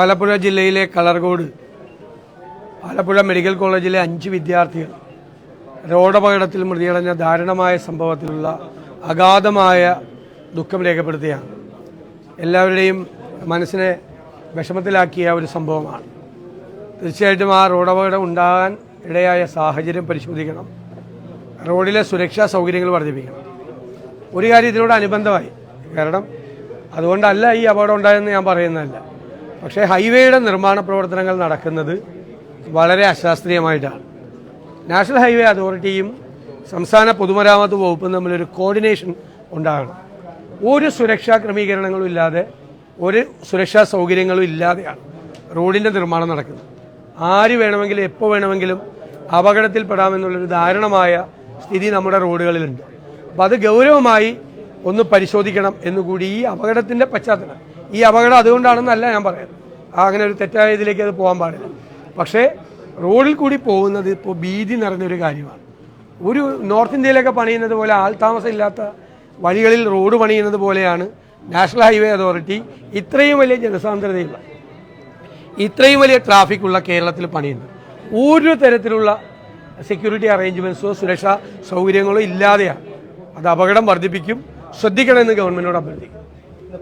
ആലപ്പുഴ ജില്ലയിലെ കളർകോട് ആലപ്പുഴ മെഡിക്കൽ കോളേജിലെ അഞ്ച് വിദ്യാർത്ഥികൾ റോഡപകടത്തിൽ മൃതിയടഞ്ഞ ദാരുണമായ സംഭവത്തിലുള്ള അഗാധമായ ദുഃഖം രേഖപ്പെടുത്തുകയാണ്. എല്ലാവരുടെയും മനസ്സിനെ വിഷമത്തിലാക്കിയ ഒരു സംഭവമാണ്. തീർച്ചയായിട്ടും ആ റോഡപകടം ഉണ്ടാകാൻ ഇടയായ സാഹചര്യം പരിശോധിക്കണം. റോഡിലെ സുരക്ഷാ സൗകര്യങ്ങൾ വർദ്ധിപ്പിക്കണം. ഒരു കാര്യം ഇതിനോട് അനുബന്ധമായി. കാരണം അതുകൊണ്ടല്ല ഈ അപകടം ഉണ്ടായെന്ന് ഞാൻ പറയുന്നതല്ല. പക്ഷേ ഹൈവേയുടെ നിർമ്മാണ പ്രവർത്തനങ്ങൾ നടക്കുന്നത് വളരെ അശാസ്ത്രീയമായിട്ടാണ്. നാഷണൽ ഹൈവേ അതോറിറ്റിയും സംസ്ഥാന പൊതുമരാമത്ത് വകുപ്പും തമ്മിലൊരു കോർഡിനേഷൻ ഉണ്ടാകണം. ഒരു സുരക്ഷാ ക്രമീകരണങ്ങളും ഇല്ലാതെ ഒരു സുരക്ഷാ സൗകര്യങ്ങളും ഇല്ലാതെയാണ് റോഡിന്റെ നിർമ്മാണം നടക്കുന്നത്. ആര് വേണമെങ്കിലും എപ്പോൾ വേണമെങ്കിലും അപകടത്തിൽപ്പെടാമെന്നുള്ളൊരു ദാരുണമായ സ്ഥിതി നമ്മുടെ റോഡുകളിലുണ്ട്. അപ്പം അത് ഗൗരവമായി ഒന്ന് പരിശോധിക്കണം എന്നുകൂടി ഈ അപകടത്തിന്റെ പശ്ചാത്തലം. ഈ അപകടം അതുകൊണ്ടാണെന്നല്ല ഞാൻ പറയുന്നത്. അങ്ങനെ ഒരു തെറ്റായ ഇതിലേക്ക് അത് പോകാൻ പാടില്ല. പക്ഷേ റോഡിൽ കൂടി പോകുന്നത് ഇപ്പോൾ ഭീതി നിറഞ്ഞൊരു കാര്യമാണ്. ഒരു നോർത്ത് ഇന്ത്യയിലൊക്കെ പണിയുന്നത് പോലെ ആൾതാമസം ഇല്ലാത്ത വഴികളിൽ റോഡ് പണിയുന്നത് പോലെയാണ് നാഷണൽ ഹൈവേ അതോറിറ്റി ഇത്രയും വലിയ ജനസാന്ദ്രതയുള്ള ഇത്രയും വലിയ ട്രാഫിക് ഉള്ള കേരളത്തിൽ പണിയുന്നത്. ഒരു തരത്തിലുള്ള സെക്യൂരിറ്റി അറേഞ്ച്മെന്റ്സോ സുരക്ഷാ സൗകര്യങ്ങളോ ഇല്ലാതെയാണ്. അത് അപകടം വർദ്ധിപ്പിക്കും. ശ്രദ്ധിക്കണമെന്ന് ഗവൺമെന്റിനോട് അഭ്യർത്ഥിക്കും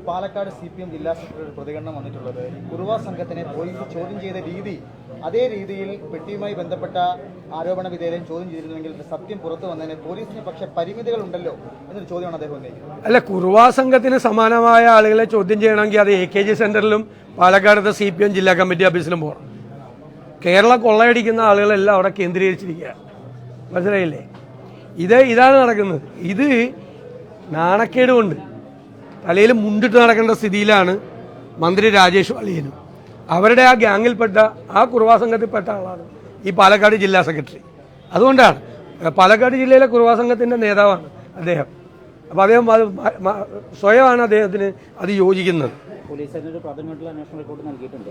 പാലക്കാട് സി പി എം ജില്ലാ സെക്രട്ടറി പ്രതികരണം വന്നിട്ടുള്ളത്. കുറുവ സംഘത്തിനെ പോലീസ് ചോദ്യം ചെയ്ത രീതി അതേ രീതിയിൽ പെട്ടിയുമായി ബന്ധപ്പെട്ട ആരോപണ വിധേയം ചോദ്യം ചെയ്തിരുന്നെങ്കിൽ സത്യം പുറത്തു വന്നതിന് പോലീസിന് പക്ഷേ പരിമിതികൾ ഉണ്ടല്ലോ എന്നൊരു ചോദ്യമാണ് അദ്ദേഹം ഉന്നയിക്കുന്നത്. അല്ല കുറുവ സംഘത്തിന് സമാനമായ ആളുകളെ ചോദ്യം ചെയ്യണമെങ്കിൽ അത് എ കെ ജി സെന്ററിലും പാലക്കാടത്തെ സി പി എം ജില്ലാ കമ്മിറ്റി ഓഫീസിലും പോകണം. കേരളം കൊള്ളയടിക്കുന്ന ആളുകളെല്ലാം അവിടെ കേന്ദ്രീകരിച്ചിരിക്കുക. മനസ്സിലായില്ലേ? ഇത് ഇതാണ് നടക്കുന്നത്. ഇത് നാണക്കേട് കൊണ്ട് തലയിൽ മുണ്ടിട്ട് നടക്കേണ്ട സ്ഥിതിയിലാണ് മന്ത്രി രാജേഷ് വാളിയനും അവരുടെ ആ ഗ്യാങ്ങിൽപ്പെട്ട ആ കുറുവാ സംഘത്തിൽപ്പെട്ട ആളാണ് ഈ പാലക്കാട് ജില്ലാ സെക്രട്ടറി. അതുകൊണ്ടാണ് പാലക്കാട് ജില്ലയിലെ കുറുവാ സംഘത്തിന്റെ നേതാവാണ് അദ്ദേഹം. അപ്പോൾ അദ്ദേഹം സ്വയമാണ് അദ്ദേഹത്തിന് അത് യോജിക്കുന്നത്. നൽകിയിട്ടുണ്ട്.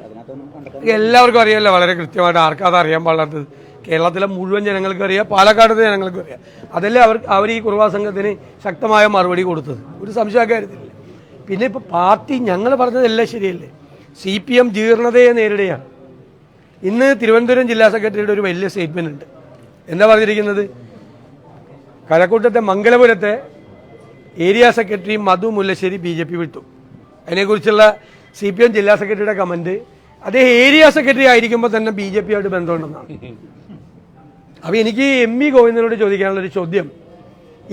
എല്ലാവർക്കും അറിയാമല്ലോ വളരെ കൃത്യമായിട്ട് ആർക്കും അത് അറിയാൻ പാടാത്തത് കേരളത്തിലെ മുഴുവൻ ജനങ്ങൾക്കും അറിയാം പാലക്കാടത്തെ ജനങ്ങൾക്കും അറിയാം. അതല്ലേ അവർ അവർ ഈ കുറുവാ സംഘത്തിന് ശക്തമായ മറുപടി കൊടുത്തത്? ഒരു സംശയ കാര്യത്തിലില്ല. പിന്നെ ഇപ്പോൾ പാർട്ടി ഞങ്ങൾ പറഞ്ഞതെല്ലാം ശരിയല്ലേ? സി പി എം ജീർണതയെ നേരിടുകയാണ്. ഇന്ന് തിരുവനന്തപുരം ജില്ലാ സെക്രട്ടറിയുടെ ഒരു വലിയ സ്റ്റേറ്റ്മെന്റ് ഉണ്ട്. എന്താ പറഞ്ഞിരിക്കുന്നത്? കഴക്കൂട്ടത്തെ മംഗലപുരത്തെ area secretary Madhu Mullassery B J P വിട്ടു. അതിനെക്കുറിച്ചുള്ള സി പി എം ജില്ലാ സെക്രട്ടറിയുടെ കമന്റ് അദ്ദേഹം ഏരിയ സെക്രട്ടറി ആയിരിക്കുമ്പോൾ തന്നെ ബി ജെ പിയായിട്ട് ബന്ധമുണ്ടെന്നാണ്. അപ്പോൾ എനിക്ക് എം ഇ ഗോവിന്ദനോട് ചോദിക്കാനുള്ള ഒരു ചോദ്യം.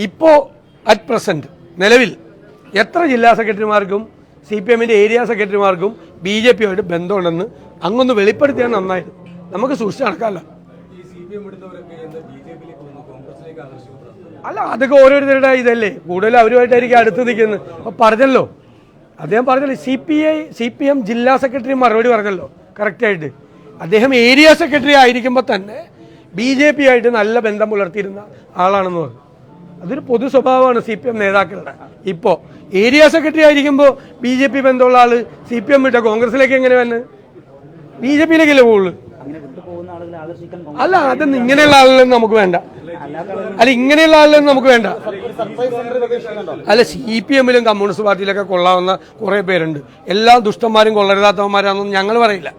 ഇപ്പോ അറ്റ് പ്രസന്റ് നിലവിൽ എത്ര ജില്ലാ സെക്രട്ടറിമാർക്കും സി പി എമ്മിന്റെ ഏരിയ സെക്രട്ടറിമാർക്കും ബി ജെ പിയുമായിട്ട് ബന്ധമുണ്ടെന്ന് അങ്ങൊന്ന് വെളിപ്പെടുത്തിയാൽ നന്നായിരുന്നു. നമുക്ക് സൂക്ഷിച്ച് നടക്കാമല്ലോ. അല്ല അതൊക്കെ ഓരോരുത്തരുടെ ഇതല്ലേ? കൂടുതൽ അവരുമായിട്ടായിരിക്കും അടുത്ത് നിൽക്കുന്നത്. അപ്പോൾ പറഞ്ഞല്ലോ അദ്ദേഹം പറഞ്ഞല്ലോ C P I C P M ജില്ലാ സെക്രട്ടറി മറുപടി പറഞ്ഞല്ലോ കറക്റ്റായിട്ട് അദ്ദേഹം ഏരിയ സെക്രട്ടറി ആയിരിക്കുമ്പോൾ തന്നെ ബി ജെ പി ആയിട്ട് നല്ല ബന്ധം പുലർത്തിയിരുന്ന ആളാണെന്ന് പറഞ്ഞു. അതൊരു പൊതു സ്വഭാവമാണ് സി പി എം നേതാക്കളുടെ. ഇപ്പോൾ ഏരിയ സെക്രട്ടറി ആയിരിക്കുമ്പോൾ ബി ജെ പി ബന്ധമുള്ള ആൾ സി പി എം വിട്ട കോൺഗ്രസിലേക്ക് എങ്ങനെ വന്ന്? ബി ജെ പിയിലേക്കല്ലേ പോകുള്ളൂ അല്ല അതൊന്നും ഇങ്ങനെയുള്ള ആളുകളും നമുക്ക് വേണ്ട. അല്ല ഇങ്ങനെയുള്ള ആളുകളൊന്നും നമുക്ക് വേണ്ട. അല്ല സി പി എമ്മിലും കമ്മ്യൂണിസ്റ്റ് പാർട്ടിയിലൊക്കെ കൊള്ളാവുന്ന കുറേ പേരുണ്ട്. എല്ലാ ദുഷ്ടന്മാരും കൊള്ളരുതാത്തവന്മാരാണെന്നും ഞങ്ങൾ പറയില്ല.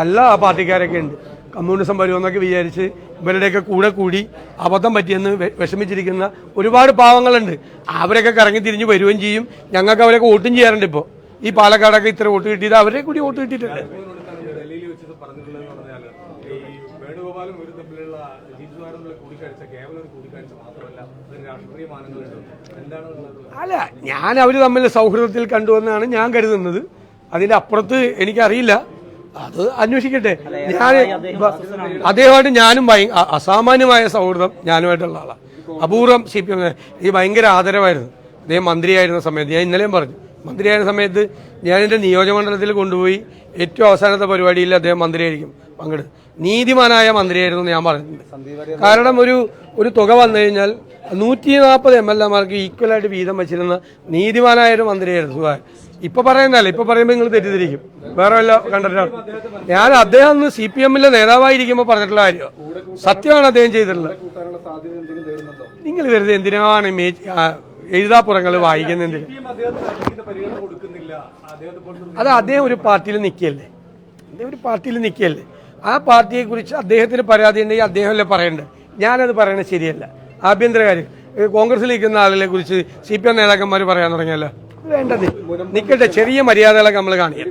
നല്ല പാർട്ടിക്കാരൊക്കെ ഉണ്ട്. കമ്മ്യൂണിസം വരുമെന്നൊക്കെ വിചാരിച്ച് ഇവരുടെയൊക്കെ കൂടെ കൂടി അബദ്ധം പറ്റിയെന്ന് വിഷമിച്ചിരിക്കുന്ന ഒരുപാട് പാവങ്ങളുണ്ട്. അവരൊക്കെ കറങ്ങി തിരിഞ്ഞ് വരികയും ചെയ്യും. ഞങ്ങൾക്ക് അവരൊക്കെ വോട്ടും ചെയ്യാറുണ്ട് ഇപ്പോൾ. ഈ പാലക്കാടൊക്കെ ഇത്ര വോട്ട് കിട്ടിയത് അവരെ കൂടി വോട്ട് കിട്ടിയിട്ടുണ്ട്. അല്ല ഞാൻ അവർ തമ്മിൽ സൗഹൃദത്തിൽ കണ്ടുവെന്നാണ് ഞാൻ കരുതുന്നത്. അതിന്റെ അപ്പുറത്ത് എനിക്കറിയില്ല. അത് അന്വേഷിക്കട്ടെ. ഞാൻ അദ്ദേഹമായിട്ട് ഞാനും അസാമാന്യമായ സൗഹൃദം ഞാനുമായിട്ടുള്ള ആളാണ് അപൂർവം സി പി എം ഈ ഭയങ്കര ആദരവായിരുന്നു. അദ്ദേഹം മന്ത്രിയായിരുന്ന സമയത്ത് ഞാൻ ഇന്നലെയും പറഞ്ഞു. മന്ത്രിയായിരുന്ന സമയത്ത് ഞാൻ എന്റെ നിയോജകമണ്ഡലത്തിൽ കൊണ്ടുപോയി ഏറ്റവും അവസാനത്തെ പരിപാടിയിൽ അദ്ദേഹം മന്ത്രിയായിരിക്കും. പങ്കെടുത്തു നീതിമാനായ മന്ത്രിയായിരുന്നു ഞാൻ പറഞ്ഞിട്ടുണ്ട്. കാരണം ഒരു ഒരു തുക വന്നു കഴിഞ്ഞാൽ നൂറ്റി നാൽപ്പത് എം എൽ എമാർക്ക് ഈക്വലായിട്ട് വീതം വെച്ചിരുന്ന നീതിമാനായ ഒരു മന്ത്രിയായിരുന്നു സുഹാൻ ഇപ്പൊ പറയുന്നതല്ല ഇപ്പൊ പറയുമ്പോൾ നിങ്ങൾ തെറ്റിദ്ധരിക്കും. വേറെ വല്ല കണ്ടിട്ടാണ് ഞാൻ അദ്ദേഹം അന്ന് സി പി എമ്മിലെ നേതാവായിരിക്കുമ്പോൾ പറഞ്ഞിട്ടുള്ള കാര്യം സത്യമാണ് അദ്ദേഹം ചെയ്തിട്ടുള്ളത്. നിങ്ങൾ വെറുതെ എന്തിനാണ് എഴുതാപ്പുറങ്ങൾ വായിക്കുന്ന എന്തിന്? അത് അദ്ദേഹം ഒരു പാർട്ടിയിൽ നിൽക്കുകയല്ലേ? അദ്ദേഹം ഒരു പാർട്ടിയിൽ നിൽക്കുകയല്ലേ? ആ പാർട്ടിയെ കുറിച്ച് അദ്ദേഹത്തിന് പരാതി ഉണ്ടെങ്കിൽ അദ്ദേഹമല്ലേ പറയേണ്ടത്? ഞാനത് പറയണത് ശരിയല്ല. ആഭ്യന്തര കാര്യം കോൺഗ്രസിൽ നിൽക്കുന്ന ആളുകളെ കുറിച്ച് സി പി എം നേതാക്കന്മാർ പറയാൻ തുടങ്ങിയല്ലോ. വേണ്ടത്. നിൽക്കട്ടെ ചെറിയ മര്യാദകളൊക്കെ നമ്മൾ കാണിക്കാം.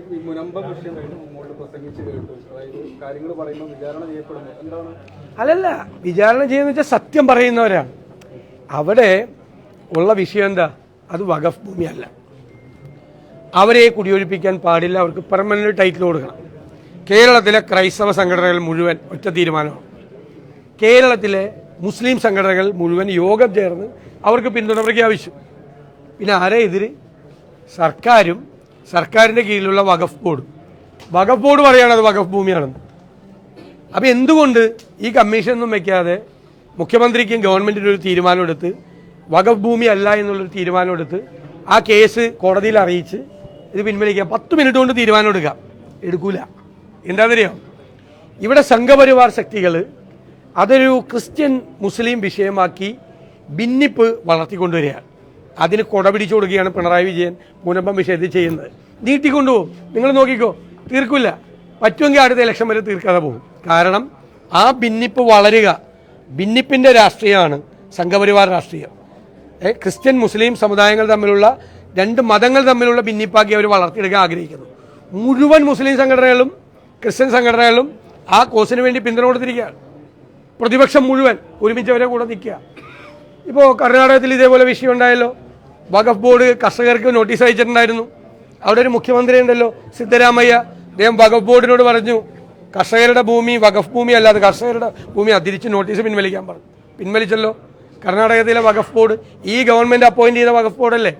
അല്ലല്ല. വിചാരണ ചെയ്യുന്ന വെച്ചാൽ സത്യം പറയുന്നവരാണ്. അവിടെ ഉള്ള വിഷയം എന്താ? അത് വഖഫ് ഭൂമിയല്ല. അവരെ കുടിയൊഴിപ്പിക്കാൻ പാടില്ല. അവർക്ക് പെർമനന്റ് ടൈറ്റിൽ കൊടുക്കണം. കേരളത്തിലെ ക്രൈസ്തവ സംഘടനകൾ മുഴുവൻ ഒറ്റ തീരുമാനമാണ്. കേരളത്തിലെ മുസ്ലിം സംഘടനകൾ മുഴുവൻ യോഗം ചേർന്ന് അവർക്ക് പിന്തുണ പ്രഖ്യാപിച്ചു പിന്നെ ആരെ എതിര്? സർക്കാരും സർക്കാരിന്റെ കീഴിലുള്ള വഖഫ് ബോർഡും. വഖഫ് ബോർഡ് പറയുകയാണ് അത് വഖഫ് ഭൂമിയാണെന്ന്. അപ്പോൾ എന്തുകൊണ്ട് ഈ കമ്മീഷനൊന്നും വയ്ക്കാതെ മുഖ്യമന്ത്രിക്കും ഗവൺമെന്റിനും ഒരു തീരുമാനമെടുത്ത് വഖഫ് ഭൂമി അല്ല എന്നുള്ളൊരു തീരുമാനമെടുത്ത് ആ കേസ് കോടതിയിൽ അറിയിച്ച് ഇത് പിൻവലിക്കാം പത്ത് മിനിറ്റ് കൊണ്ട് തീരുമാനം എടുക്കാം. എടുക്കൂല. എന്താണെന്നറിയോ ഇവിടെ സംഘപരിവാർ ശക്തികൾ അതൊരു ക്രിസ്ത്യൻ മുസ്ലിം വിഷയമാക്കി ഭിന്നിപ്പ് വളർത്തിക്കൊണ്ടുവരികയാണ്. അതിന് കൊട പിടിച്ചു കൊടുക്കുകയാണ് പിണറായി വിജയൻ മുനമ്പം വിഷയത്തിൽ ചെയ്യുന്നത്. നീട്ടിക്കൊണ്ടുപോകും. നിങ്ങൾ നോക്കിക്കോ തീർക്കില്ല. പറ്റുമെങ്കിൽ അടുത്ത ഇലക്ഷൻ വരെ തീർക്കാതെ പോകും. കാരണം ആ ഭിന്നിപ്പ് വളരുക ഭിന്നിപ്പിന്റെ രാഷ്ട്രീയമാണ് സംഘപരിവാർ രാഷ്ട്രീയം. ക്രിസ്ത്യൻ മുസ്ലിം സമുദായങ്ങൾ തമ്മിലുള്ള രണ്ട് മതങ്ങൾ തമ്മിലുള്ള ഭിന്നിപ്പാക്കി അവർ വളർത്തിയെടുക്കാൻ ആഗ്രഹിക്കുന്നു. മുഴുവൻ മുസ്ലിം സംഘടനകളും ക്രിസ്ത്യൻ സംഘടനകളും ആ കോസിന് വേണ്ടി പിന്തുണ കൊടുത്തിരിക്കുകയാണ്. പ്രതിപക്ഷം മുഴുവൻ ഒരുമിച്ച് അവരെ കൂടെ നിൽക്കുക. ഇപ്പോൾ കർണാടകത്തിൽ ഇതേപോലെ വിഷയം ഉണ്ടായല്ലോ. വഖഫ് ബോർഡ് കർഷകർക്ക് നോട്ടീസ് അയച്ചിട്ടുണ്ടായിരുന്നു. അവിടെ ഒരു മുഖ്യമന്ത്രി ഉണ്ടല്ലോ സിദ്ധരാമയ്യ. അദ്ദേഹം വഖഫ് ബോർഡിനോട് പറഞ്ഞു കർഷകരുടെ ഭൂമി വഖഫ് ഭൂമി അല്ലാതെ കർഷകരുടെ ഭൂമി അതിരിച്ച് നോട്ടീസ് പിൻവലിക്കാൻ പറഞ്ഞു. പിൻവലിച്ചല്ലോ. കർണാടകത്തിലെ വഖഫ് ബോർഡ് ഈ ഗവൺമെന്റ് അപ്പോയിന്റ് ചെയ്ത വഖഫ് ബോർഡല്ലേ?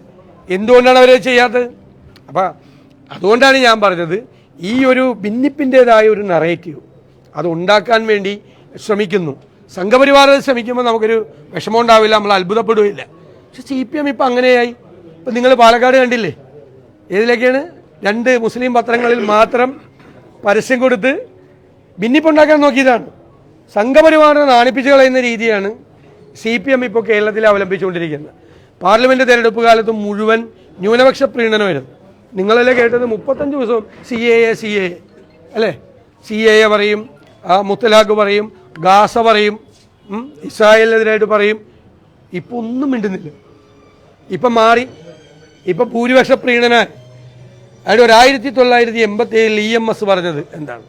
എന്തുകൊണ്ടാണ് അവർ ചെയ്യാത്തത്? അപ്പം അതുകൊണ്ടാണ് ഞാൻ പറഞ്ഞത് ഈ ഒരു ഭിന്നിപ്പിന്റെതായ ഒരു നറേറ്റീവ് അത് ഉണ്ടാക്കാൻ വേണ്ടി ശ്രമിക്കുന്നു. സംഘപരിവാർ ശ്രമിക്കുമ്പോൾ നമുക്കൊരു വിഷമം ഉണ്ടാവില്ല നമ്മൾ അത്ഭുതപ്പെടുകയില്ല. പക്ഷെ സി പി എം ഇപ്പം അങ്ങനെയായി. ഇപ്പം നിങ്ങൾ പാലക്കാട് കണ്ടില്ലേ? ഏതിലേക്കാണ് രണ്ട് മുസ്ലിം പത്രങ്ങളിൽ മാത്രം പരസ്യം കൊടുത്ത് ഭിന്നിപ്പുണ്ടാക്കാൻ നോക്കിയതാണ്. സംഘപരിവാറിനെ നാണിപ്പിച്ച് കളയുന്ന രീതിയാണ് സി പി എം ഇപ്പോൾ കേരളത്തിൽ അവലംബിച്ചുകൊണ്ടിരിക്കുന്നത്. പാർലമെന്റ് തെരഞ്ഞെടുപ്പ് കാലത്ത് മുഴുവൻ ന്യൂനപക്ഷ പ്രീണനമായിരുന്നു നിങ്ങളല്ലേ കേട്ടത്? മുപ്പത്തഞ്ച് ദിവസവും C A A C A അല്ലേ? സി എ എ പറയും മുത്തലാഖ് പറയും ഗാസ പറയും ഇസ്രായേലിനെതിരായിട്ട് പറയും. ഇപ്പൊ ഒന്നും മിണ്ടുന്നില്ല. ഇപ്പൊ മാറി. ഇപ്പൊ ഭൂരിപക്ഷ പ്രീണന അവിടെ ഒരു ആയിരത്തി തൊള്ളായിരത്തി എൺപത്തി ഏഴിൽ ഇ എം എസ് പറഞ്ഞത് എന്താണ്?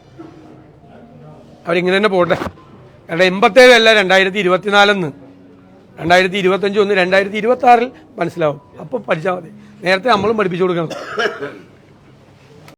അവരിങ്ങനെ തന്നെ പോട്ടെ. കാരണം എൺപത്തേഴല്ല രണ്ടായിരത്തി ഇരുപത്തിനാലെന്ന് രണ്ടായിരത്തി ഇരുപത്തഞ്ച് ഒന്ന് രണ്ടായിരത്തി ഇരുപത്തി ആറിൽ മനസ്സിലാവും. അപ്പോൾ പഠിച്ചാൽ മതി. നേരത്തെ നമ്മളും പഠിപ്പിച്ചു കൊടുക്കണം.